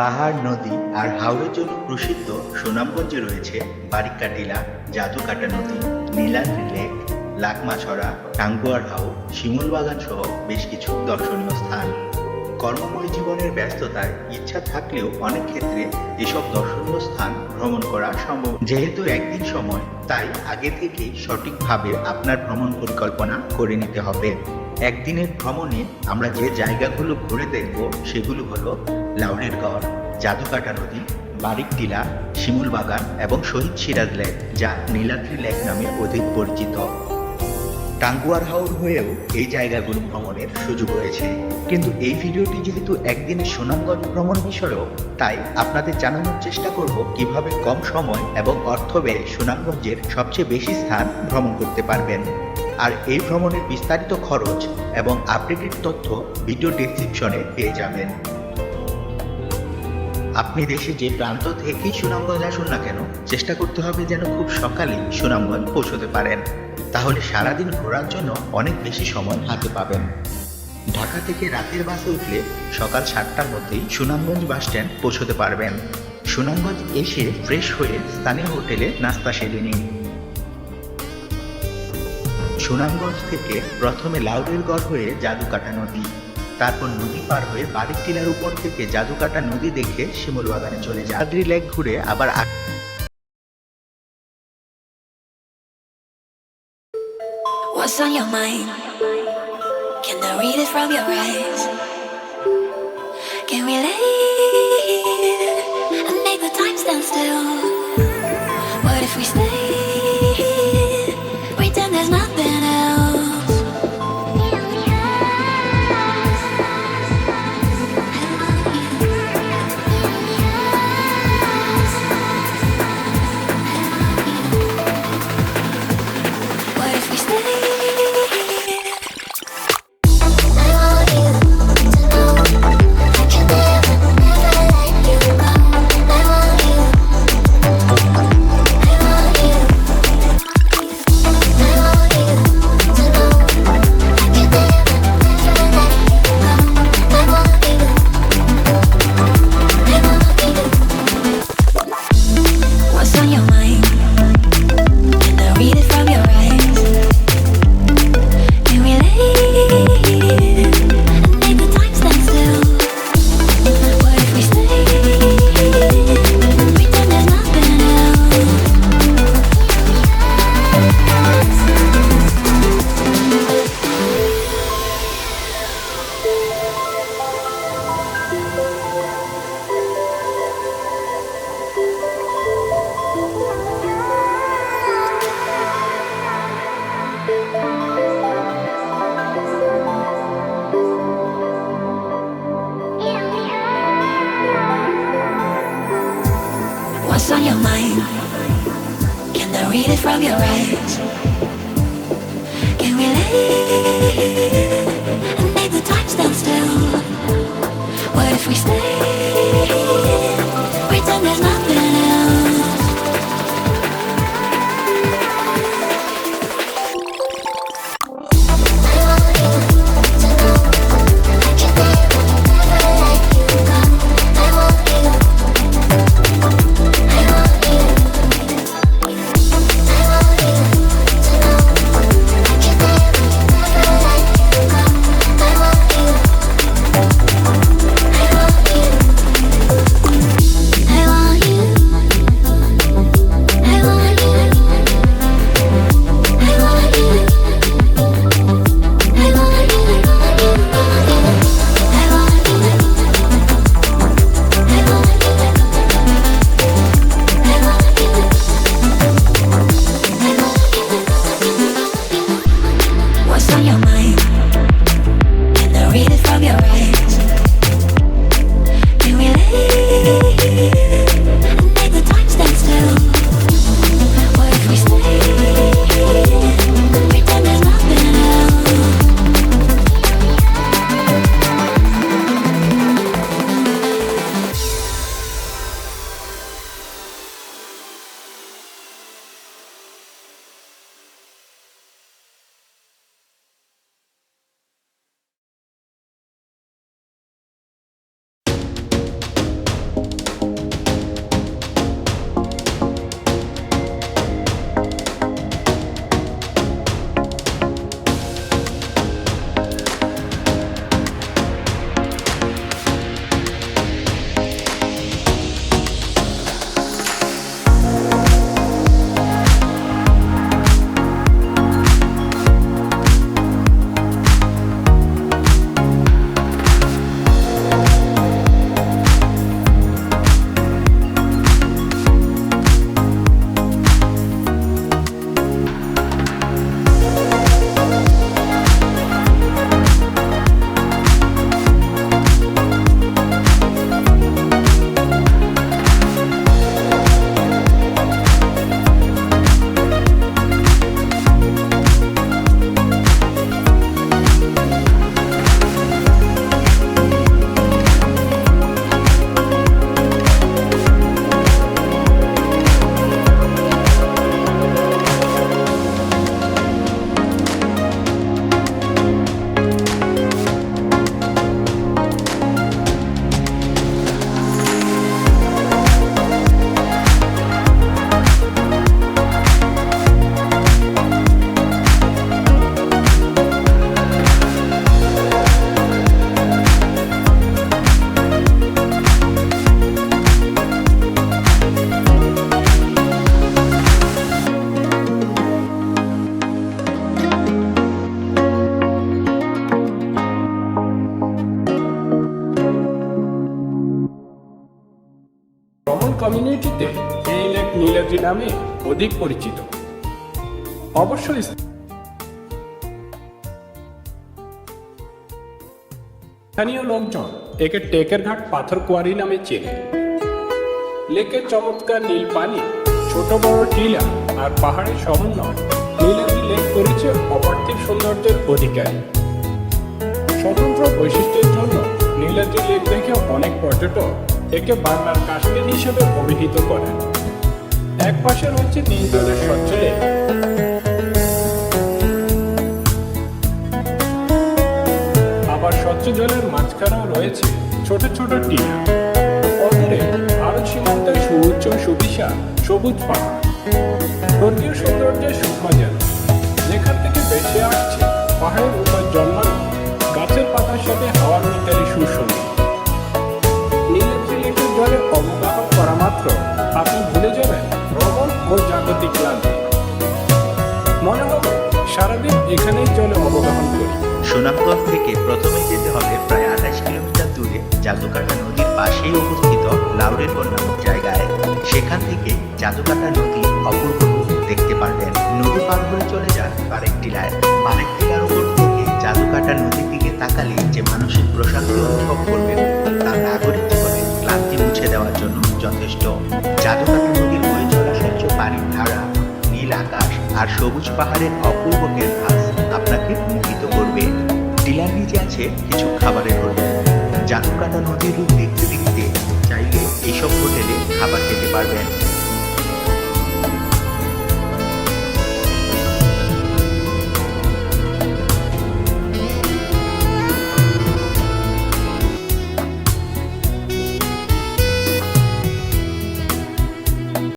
পাহাড়, নদী আর হাওড়ের জন্য প্রসিদ্ধ সুনামগঞ্জে রয়েছে বারিকা টিলা জাদুকাটা নদী, নীলাদ্রি লেক, লাকমাছড়া, টাঙ্গুয়ার হাও, শিমুলবাগান সহ বেশ কিছু দর্শনীয় স্থান। কর্মময় জীবনের ব্যস্ততায় ইচ্ছা থাকলেও অনেক ক্ষেত্রে এসব দর্শনীয় স্থান ভ্রমণ করা সম্ভব। যেহেতু একদিন সময়, তাই আগে থেকেই সঠিকভাবে আপনার ভ্রমণ পরিকল্পনা করে নিতে হবে। একদিনের ভ্রমণে আমরা যে জায়গাগুলো ঘুরে দেখব, সেগুলো হলো লাউনের গড়, জাদুকাটা নদী, বারিক টিলা, শিমুল বাগান এবং শহীদ সিরাজ লেক, যা নীলাদ্রি লেক নামে অধিক পরিচিত। টাঙ্গুয়ার হাওর হয়েও এই জায়গাগুলো ভ্রমণের সুযোগ রয়েছে। কিন্তু এই ভিডিওটি যেহেতু একদিনের সুনামগঞ্জ ভ্রমণ বিষয়ক তাই আপনাদের জানানোর চেষ্টা করব কীভাবে কম সময় এবং অর্থ ব্যয়ে সুনামগঞ্জের সবচেয়ে বেশি স্থান ভ্রমণ করতে পারবেন। আর এই ভ্রমণের বিস্তারিত খরচ এবং আপডেটেড তথ্য ভিডিও ডেসক্রিপশনে পেয়ে যাবেন। আপনি দেশে যে প্রান্ত থেকেই সুনামগঞ্জ আসুন না কেন, চেষ্টা করতে হবে যেন খুব সকালেই সুনামগঞ্জ পৌঁছতে পারেন। তাহলে সারাদিন ঘোরার জন্য অনেক বেশি সময় হাতে পাবেন। ঢাকা থেকে রাতের বাসে উঠলে সকাল সাতটার মধ্যেই সুনামগঞ্জ বাস স্ট্যান্ড পৌঁছতে পারবেন। সুনামগঞ্জ এসে ফ্রেশ হয়ে স্থানীয় হোটেলে নাস্তা সেরে নিন। সুনামগঞ্জ থেকে প্রথমে লাউরের গড় হয়ে জাদুকাটা নদী। তারপর নদী পার হয়ে বাড়ির টিলার উপর থেকে জাদুকাটা নদী দেখে শিমুল বাগানে চলে যায় আদ্রি লেক ঘুরে আবার What's on your mind? Can I read it from your eyes? Can we leave and make the time stand still? What if we stay? Can I read it from your eyes? Can we leave and make the time stand still? What if we stay? Pretend there's nothing কমিউনিটিতে এই lake Niladri নামে অধিক পরিচিত। অবশ্যই স্থানীয় লোকজন একে টেকের ঘাট পাথর কোয়ারি নামে চেনে। লেকের চমৎকার নীল পানি, ছোট বড় টিলা আর পাহাড়ের সমন্বয় নীলাদ্রি লেক করেছে অপার্থিব সৌন্দর্যের অধিকারী। স্বতন্ত্র বৈশিষ্ট্যের জন্য নীলাদ্রি লেক দেখে অনেক পর্যটক একে বাংলার কাশ্মীর হিসেবে অভিহিত করেন। এক পাশে রয়েছে নীল জলের স্বচ্ছ আবার স্বচ্ছ জলের মাঝখানেও রয়েছে ছোট ছোট টিলা অদূরে সীমান্তে সুউচ্চ সুবিশাল সবুজ পাহাড়। স্বর্গীয় সৌন্দর্যের যেন যেখান থেকে বেঁচে আসছে পাহাড়ের উপর জন্মানো গাছের পাতার সাথে হাওয়ার মিতালি সুসঙ্গী সুনামগঞ্জ থেকে প্রথমে যেতে হবে প্রায় আঠাশ কিলোমিটার দূরে জাদুকাটা নদীর পাশেই অবস্থিত লাউরের নামক জায়গায়। সেখান থেকে জাদুকাটা নদী অপূর্ব দেখতে পারবেন। নদী পার হয়ে চলে যান বারেক টিলায় বারেক টিলার উপর থেকে জাদুকাটা নদীর দিকে তাকালে যে মানসিক প্রশান্তি অনুভব করবেন, তা নাগরিক জীবনে ক্লান্তি মুছে দেওয়ার জন্য যথেষ্ট। জাদুকাটা নদীর বয়ে চলা স্বচ্ছ পানির ধারা, নীল আকাশ আর সবুজ পাহাড়ের অপূর্ব ক্যানভাস আপনাকে করবে নিচে আছে কিছু খাবারের হোটেল। জাদুকাটা নদীর রূপ দেখতে দেখতে চাইলে এইসব হোটেলে খাবার খেতে পারবেন।